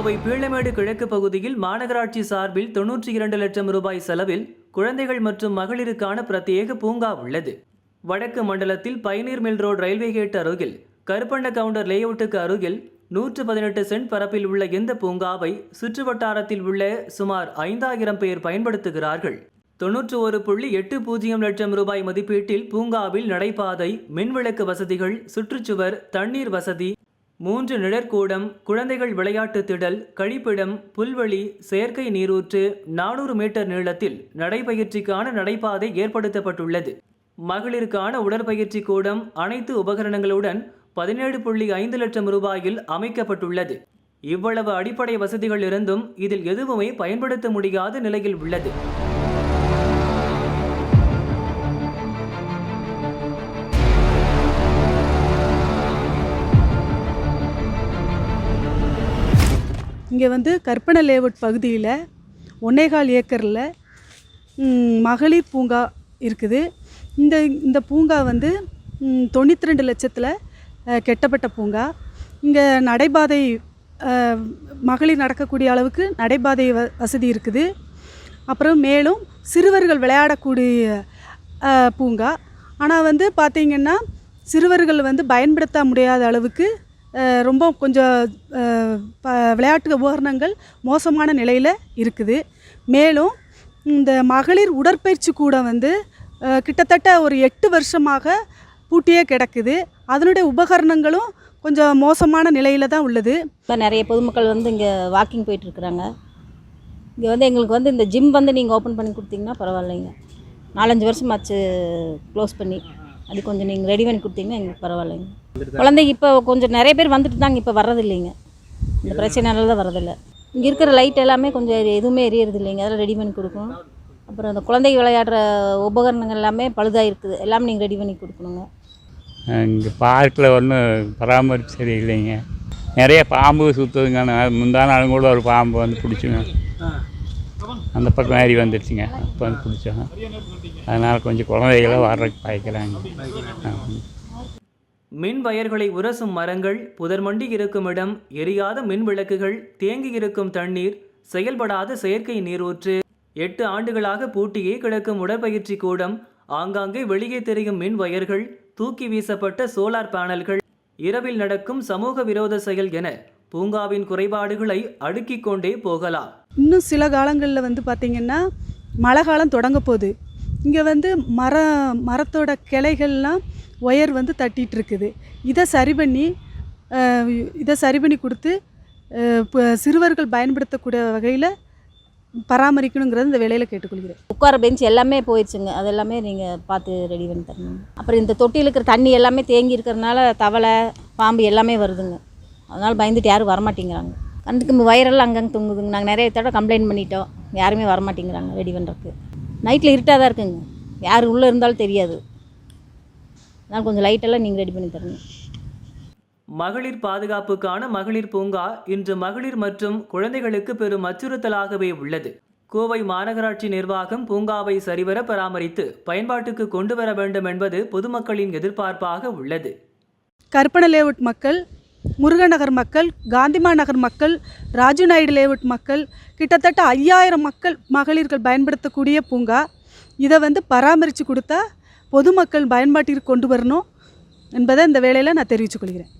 கோவை பீளமேடு கிழக்கு பகுதியில் மாநகராட்சி சார்பில் தொன்னூற்றி இரண்டு லட்சம் ரூபாய் செலவில் குழந்தைகள் மற்றும் மகளிருக்கான பிரத்யேக பூங்கா உள்ளது. வடக்கு மண்டலத்தில் pioneer mill road railway gate அருகில் கருப்பண்ண கவுண்டர் லேஅவுட்டுக்கு அருகில் நூற்று பதினெட்டு சென்ட் பரப்பில் உள்ள இந்த பூங்காவை சுற்றுவட்டாரத்தில் உள்ள சுமார் ஐந்தாயிரம் பேர் பயன்படுத்துகிறார்கள். தொன்னூற்று ஒரு புள்ளி எட்டு பூஜ்ஜியம் லட்சம் ரூபாய் மதிப்பீட்டில் பூங்காவில் நடைபாதை மின்விளக்கு வசதிகள் சுற்றுச்சுவர் தண்ணீர் வசதி மூன்று நிழற்கூடம் குழந்தைகள் விளையாட்டு திடல் கழிப்பிடம் புல்வெளி செயற்கை நீரூற்று நானூறு மீட்டர் நீளத்தில் நடைபயிற்சிக்கான நடைபாதை ஏற்படுத்தப்பட்டுள்ளது. மகளிருக்கான உடற்பயிற்சி கூடம் அனைத்து உபகரணங்களுடன் பதினேழு புள்ளி ஐந்து லட்சம் ரூபாயில் அமைக்கப்பட்டுள்ளது. இவ்வளவு அடிப்படை வசதிகள் இருந்தும் இதில் எதுவுமே பயன்படுத்த முடியாத நிலையில் உள்ளது. இங்கே வந்து கற்பனை லேஅவுட் பகுதியில் ஒன்னேகால் ஏக்கரில் மகளிர் பூங்கா இருக்குது. இந்த இந்த பூங்கா வந்து தொண்ணூற்றி ரெண்டு லட்சத்தில் கெட்டப்பட்ட பூங்கா. இங்கே நடைபாதை மகளிர் நடக்கக்கூடிய அளவுக்கு நடைபாதை வ வசதி இருக்குது. அப்புறம் மேலும் சிறுவர்கள் விளையாடக்கூடிய பூங்கா. ஆனால் வந்து பார்த்திங்கன்னா சிறுவர்கள் வந்து பயன்படுத்த முடியாத அளவுக்கு ரொம்ப கொஞ்சம் ப விளையாட்டு உபகரணங்கள் மோசமான நிலையில் இருக்குது. மேலும் இந்த மகளிர் உடற்பயிற்சி கூடம் வந்து கிட்டத்தட்ட ஒரு எட்டு வருஷமாக பூட்டியே கிடக்குது. அதனுடைய உபகரணங்களும் கொஞ்சம் மோசமான நிலையில் தான் உள்ளது. இப்போ நிறைய பொதுமக்கள் வந்து இங்கே வாக்கிங் போயிட்டுருக்குறாங்க இங்கே வந்து எங்களுக்கு வந்து இந்த ஜிம் வந்து நீங்கள் ஓப்பன் பண்ணி கொடுத்தீங்கன்னா பரவாயில்லைங்க. நாலஞ்சு வருஷமாச்சு க்ளோஸ் பண்ணி அது கொஞ்சம் நீங்கள் ரெடி பண்ணி கொடுத்தீங்கன்னா எங்களுக்கு பரவாயில்லைங்க. குழந்தைங்க இப்போ கொஞ்சம் நிறைய பேர் வந்துட்டு தாங்க இப்போ வர்றதில்லைங்க இந்த பிரச்சனைனால தான் வரதில்லை இங்கே இருக்கிற லைட் எல்லாமே கொஞ்சம் எதுவுமே எரியறது இல்லைங்க. அதெல்லாம் ரெடி பண்ணி கொடுக்கணும் அப்புறம் அந்த குழந்தைங்க விளையாடுற உபகரணங்கள் எல்லாமே பழுதாக இருக்குது எல்லாமே நீங்கள் ரெடி பண்ணி கொடுக்கணுங்க. இங்கே பார்க்கில் ஒன்றும் பராமரிப்பு சரியில்லைங்க நிறைய பாம்பு சுற்றுதுங்க நான் முந்தா நாளும் கூட ஒரு பாம்பு வந்து பிடிச்சுங்க. அந்த பக்கம் ஏறி வந்துடுச்சுங்க அப்போ வந்து பிடிச்சோம். அதனால் கொஞ்சம் குழந்தைகளை வர்றதுக்கு பயக்கிறாங்க. மின் வயர்களை உரசும் மரங்கள் புதர்மண்டி இருக்கும் இடம் எரியாத மின் விளக்குகள் தேங்கி இருக்கும் தண்ணீர் செயல்படாத செயற்கை நீரூற்று. எட்டு ஆண்டுகளாக பூட்டியே கிடக்கும் உடற்பயிற்சி கூடம் ஆங்காங்கே வெளியே தெரியும் மின் வயர்கள் தூக்கி வீசப்பட்ட சோலார் பேனல்கள். இரவில் நடக்கும் சமூக விரோத செயல் என பூங்காவின் குறைபாடுகளை அடுக்கிக் கொண்டே போகலாம். இன்னும் சில காலங்களில் வந்து பார்த்திங்கன்னா மழை காலம் தொடங்க போகுது. இங்கே வந்து மர மரத்தோட கிளைகள்லாம் ஒயர் வந்து தட்டிகிட்ருக்குது இதை சரி பண்ணி இதை சரி பண்ணி கொடுத்து சிறுவர்கள் பயன்படுத்தக்கூடிய வகையில் பராமரிக்கணுங்கிறது இந்த வேலையில் கேட்டுக்கொள்கிறேன். உட்கார பெஞ்ச் எல்லாமே போயிடுச்சுங்க அது எல்லாமே நீங்கள் பார்த்து ரெடி பண்ணி தரணும். அப்புறம் இந்த தொட்டியில் இருக்கிற தண்ணி எல்லாமே தேங்கி இருக்கிறதுனால தவளை பாம்பு எல்லாமே வருதுங்க. அதனால் பயந்துட்டு யாரும் வரமாட்டேங்கிறாங்க. கண்டுக்கு வயரெல்லாம் அங்கங்கே தொங்குதுங்க. நாங்கள் நிறைய தடவை கம்ப்ளைண்ட் பண்ணிட்டோம். யாருமே வரமாட்டேங்கிறாங்க ரெடி பண்ணுறதுக்கு நைட்டில் இருட்டாக தான் இருக்குங்க. யார் உள்ளே இருந்தாலும் தெரியாது. அதனால் கொஞ்சம் லைட்டெல்லாம் நீங்கள் ரெடி பண்ணி தரணும். மகளிர் பாதுகாப்புக்கான மகளிர் பூங்கா இன்று மகளிர் மற்றும் குழந்தைகளுக்கு பெரும் அச்சுறுத்தலாகவே உள்ளது. கோவை மாநகராட்சி நிர்வாகம் பூங்காவை சரிவர பராமரித்து பயன்பாட்டுக்கு கொண்டு வர வேண்டும் என்பது பொதுமக்களின் எதிர்பார்ப்பாக உள்ளது. கற்பனை லேஅவுட் மக்கள் முருகநகர் மக்கள் காந்திமா நகர் மக்கள் ராஜு நாயுடு லேவுட் மக்கள் கிட்டத்தட்ட ஐயாயிரம் மக்கள் மகளிர்கள் பயன்படுத்தக்கூடிய பூங்கா. இதை வந்து பராமரித்து கொடுத்தா பொதுமக்கள் பயன்பாட்டிற்கு கொண்டு வரணும் என்பதை இந்த வேலையில் நான் தெரிவித்துக் கொள்கிறேன்.